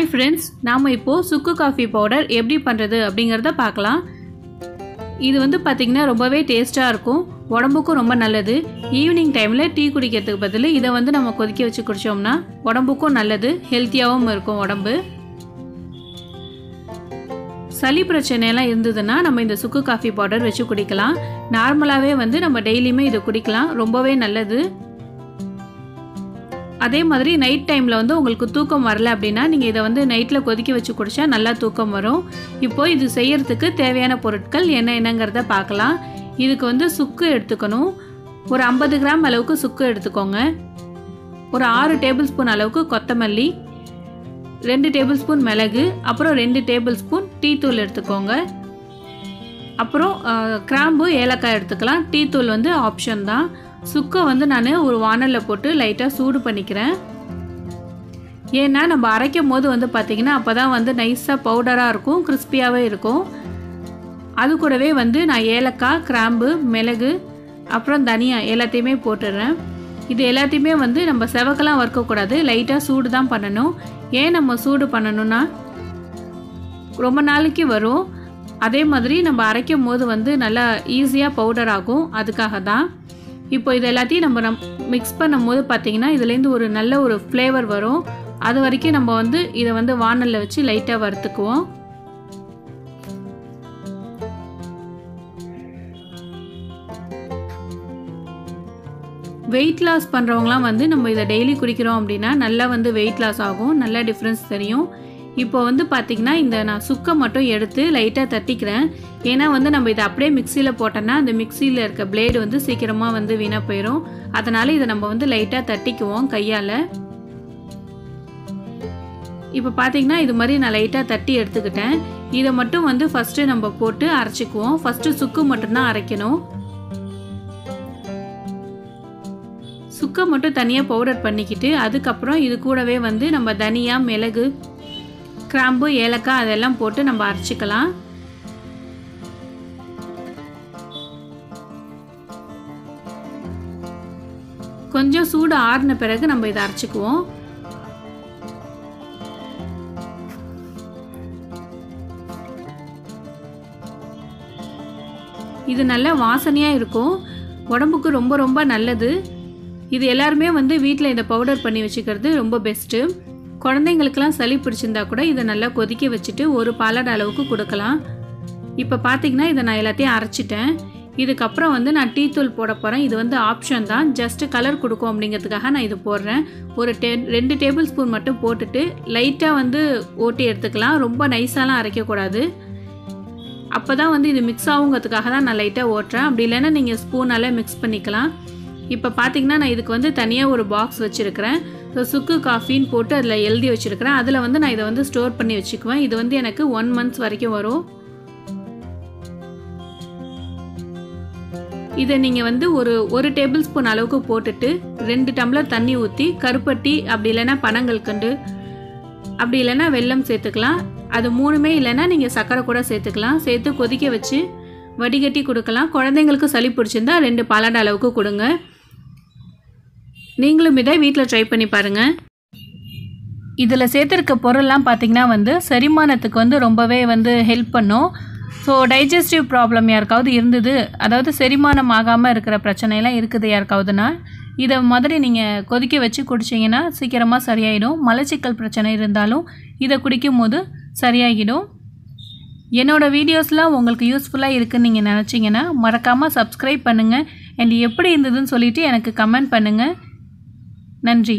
Hi friends நாம் இப்போது சுக்கு காஃபி பவுடர் எப்படி பண்ணுறது அப்படிங்கிறத பார்க்கலாம். இது வந்து பார்த்திங்கன்னா ரொம்பவே டேஸ்ட்டாக இருக்கும். உடம்புக்கும் ரொம்ப நல்லது. ஈவினிங் டைமில் டீ குடிக்கிறதுக்கு பதில் இதை வந்து நம்ம கொதிக்க வச்சு குடித்தோம்னா உடம்புக்கும் நல்லது ஹெல்த்தியாகவும் இருக்கும் உடம்பு. சளி பிரச்சனையெல்லாம் இருந்ததுன்னா நம்ம இந்த சுக்கு காஃபி பவுடர் வச்சு குடிக்கலாம். நார்மலாகவே வந்து நம்ம டெய்லியுமே இதை குடிக்கலாம். ரொம்பவே நல்லது. அதே மாதிரி நைட் டைமில் வந்து உங்களுக்கு தூக்கம் வரல அப்படின்னா நீங்கள் இதை வந்து நைட்டில் கொதிக்க வச்சு குடித்தா நல்லா தூக்கம் வரும். இப்போது இது செய்யறதுக்கு தேவையான பொருட்கள் என்ன என்னங்கிறத பார்க்கலாம். இதுக்கு வந்து சுக்கு எடுத்துக்கணும். ஒரு ஐம்பது கிராம் அளவுக்கு சுக்கு எடுத்துக்கோங்க. ஒரு ஆறு டேபிள் ஸ்பூன் அளவுக்கு கொத்தமல்லி ரெண்டு டேபிள் ஸ்பூன் மிளகு அப்புறம் ரெண்டு டேபிள் ஸ்பூன் டீ தூள் எடுத்துக்கோங்க. அப்புறம் கிராம்பு ஏலக்காய் எடுத்துக்கலாம். டீ தூள் வந்து ஆப்ஷன் தான். சுக்கை வந்து நான் ஒரு வானலில் போட்டு லைட்டாக சூடு பண்ணிக்கிறேன். ஏன்னா நம்ம அரைக்கும் போது வந்து பார்த்திங்கன்னா அப்போ தான் வந்து நைஸாக பவுடராக இருக்கும் கிறிஸ்பியாகவே இருக்கும். அது கூடவே வந்து நான் ஏலக்காய் கிராம்பு மிளகு அப்புறம் தனியா எல்லாத்தையுமே போட்டுடுறேன். இது எல்லாத்தையுமே வந்து நம்ம செவக்கெல்லாம் வறுக்கக்கூடாது லைட்டாக சூடு தான் பண்ணணும். ஏன் நம்ம சூடு பண்ணணும்னா ரொம்ப நாளைக்கு வரும். அதே மாதிரி நம்ம அரைக்கும் போது வந்து நல்லா ஈஸியாக பவுடர் ஆகும். அதுக்காக தான் இப்போ இது எல்லாத்தையும் நம்ம நம் மிக்ஸ் பண்ணும்போது பார்த்திங்கன்னா இதுலேருந்து ஒரு நல்ல ஒரு ஃப்ளேவர் வரும். அது வரைக்கும் நம்ம வந்து இதை வந்து வானலில் வச்சு லைட்டாக வறுத்துக்குவோம். வெயிட் லாஸ் பண்ணுறவங்களாம் வந்து நம்ம இதை டெய்லி குடிக்கிறோம் அப்படின்னா நல்லா வந்து வெயிட் லாஸ் ஆகும். நல்லா டிஃப்ரென்ஸ் தெரியும். இப்போ வந்து பார்த்திங்கன்னா இந்த நான் சுக்கை மட்டும் எடுத்து லைட்டாக தட்டிக்கிறேன். ஏன்னா வந்து நம்ம இதை அப்படியே மிக்சியில் போட்டோன்னா அந்த மிக்சியில் இருக்க பிளேடு வந்து சீக்கிரமாக வந்து வீணாக போயிடும் அதனால் இதை நம்ம வந்து லைட்டாக தட்டிக்குவோம் கையால். இப்போ பார்த்தீங்கன்னா இது மாதிரி நான் லைட்டாக தட்டி எடுத்துக்கிட்டேன். இதை மட்டும் வந்து ஃபஸ்ட்டு நம்ம போட்டு அரைச்சிக்குவோம். ஃபஸ்ட்டு சுக்கு மட்டும்தான் அரைக்கணும். சுக்கை மட்டும் தனியாக பவுடர் பண்ணிக்கிட்டு அதுக்கப்புறம் இது கூடவே வந்து நம்ம தனியா மிளகு கிராம்பு ஏலக்காய் அதெல்லாம் போட்டு நம்ம அரைச்சிக்கலாம். கொஞ்சம் சூடு ஆறின பிறகு நம்ம இதை அரைச்சிக்குவோம். இது நல்ல வாசனையாக இருக்கும். உடம்புக்கு ரொம்ப ரொம்ப நல்லது. இது எல்லாருமே வந்து வீட்டில் இதை பவுடர் பண்ணி வச்சுக்கிறது ரொம்ப பெஸ்ட்டு. குழந்தைங்களுக்கெல்லாம் சளி பிடிச்சிருந்தா கூட இதை நல்லா கொதிக்க வச்சுட்டு ஒரு பாலாட் அளவுக்கு கொடுக்கலாம். இப்போ பார்த்தீங்கன்னா இதை நான் எல்லாத்தையும் அரைச்சிட்டேன். இதுக்கப்புறம் வந்து நான் டீ தூள் போட போகிறேன் இது வந்து ஆப்ஷன் தான். ஜஸ்ட்டு கலர் கொடுக்கும் அப்படிங்கிறதுக்காக நான் இது போடுறேன். ஒரு டெ ரெண்டு டேபிள் ஸ்பூன் மட்டும் போட்டுட்டு லைட்டாக வந்து ஓட்டி எடுத்துக்கலாம். ரொம்ப நைஸாலாம் அரைக்கக்கூடாது. அப்போ தான் வந்து இது மிக்ஸ் ஆகுங்கிறதுக்காக தான் நான் லைட்டாக ஓட்டுறேன். அப்படி இல்லைன்னா நீங்கள் ஸ்பூனால் மிக்ஸ் பண்ணிக்கலாம். இப்போ பார்த்தீங்கன்னா நான் இதுக்கு வந்து தனியாக ஒரு பாக்ஸ் வச்சுருக்கிறேன். ஸோ சுக்கு காஃபின்னு போட்டு அதில் எழுதி வச்சுருக்கிறேன். அதில் வந்து நான் இதை வந்து ஸ்டோர் பண்ணி வச்சுக்குவேன். இது வந்து எனக்கு ஒன் மந்த்ஸ் வரைக்கும் வரும். இதை நீங்கள் வந்து ஒரு ஒரு டேபிள் ஸ்பூன் அளவுக்கு போட்டுட்டு ரெண்டு டம்ளர் தண்ணி ஊற்றி கருப்பட்டி அப்படி இல்லைன்னா பனங்கல்கண்டு அப்படி இல்லைன்னா வெல்லம் சேர்த்துக்கலாம். அது மூணுமே இல்லைன்னா நீங்கள் சர்க்கரை கூட சேர்த்துக்கலாம். சேர்த்து கொதிக்க வச்சு வடிகட்டி கொடுக்கலாம். குழந்தைங்களுக்கு சளி பிடிச்சிருந்தா ரெண்டு பாலாட அளவுக்கு கொடுங்க. நீங்களும் இதை வீட்டில் ட்ரை பண்ணி பாருங்கள் இதில் சேர்த்துருக்க பொருள்லாம் பார்த்திங்கன்னா வந்து செரிமானத்துக்கு வந்து ரொம்பவே வந்து ஹெல்ப் பண்ணும். ஸோ டைஜஸ்டிவ் ப்ராப்ளம் யாருக்காவது இருந்தது அதாவது செரிமானம் ஆகாமல் இருக்கிற பிரச்சனையெல்லாம் இருக்குது யாருக்காவதுன்னா இதை மாதிரி நீங்கள் கொதிக்க வச்சு குடிச்சிங்கன்னா சீக்கிரமாக சரியாயிடும். மலச்சிக்கல் பிரச்சனை இருந்தாலும் இதை குடிக்கும் போது சரியாகிடும். என்னோடய வீடியோஸ்லாம் உங்களுக்கு யூஸ்ஃபுல்லாக இருக்குதுன்னு நீங்கள் நினச்சிங்கன்னா மறக்காமல் சப்ஸ்கிரைப் பண்ணுங்கள் அண்ட் எப்படி இருந்ததுன்னு சொல்லிவிட்டு எனக்கு கமெண்ட் பண்ணுங்கள் நன்றி.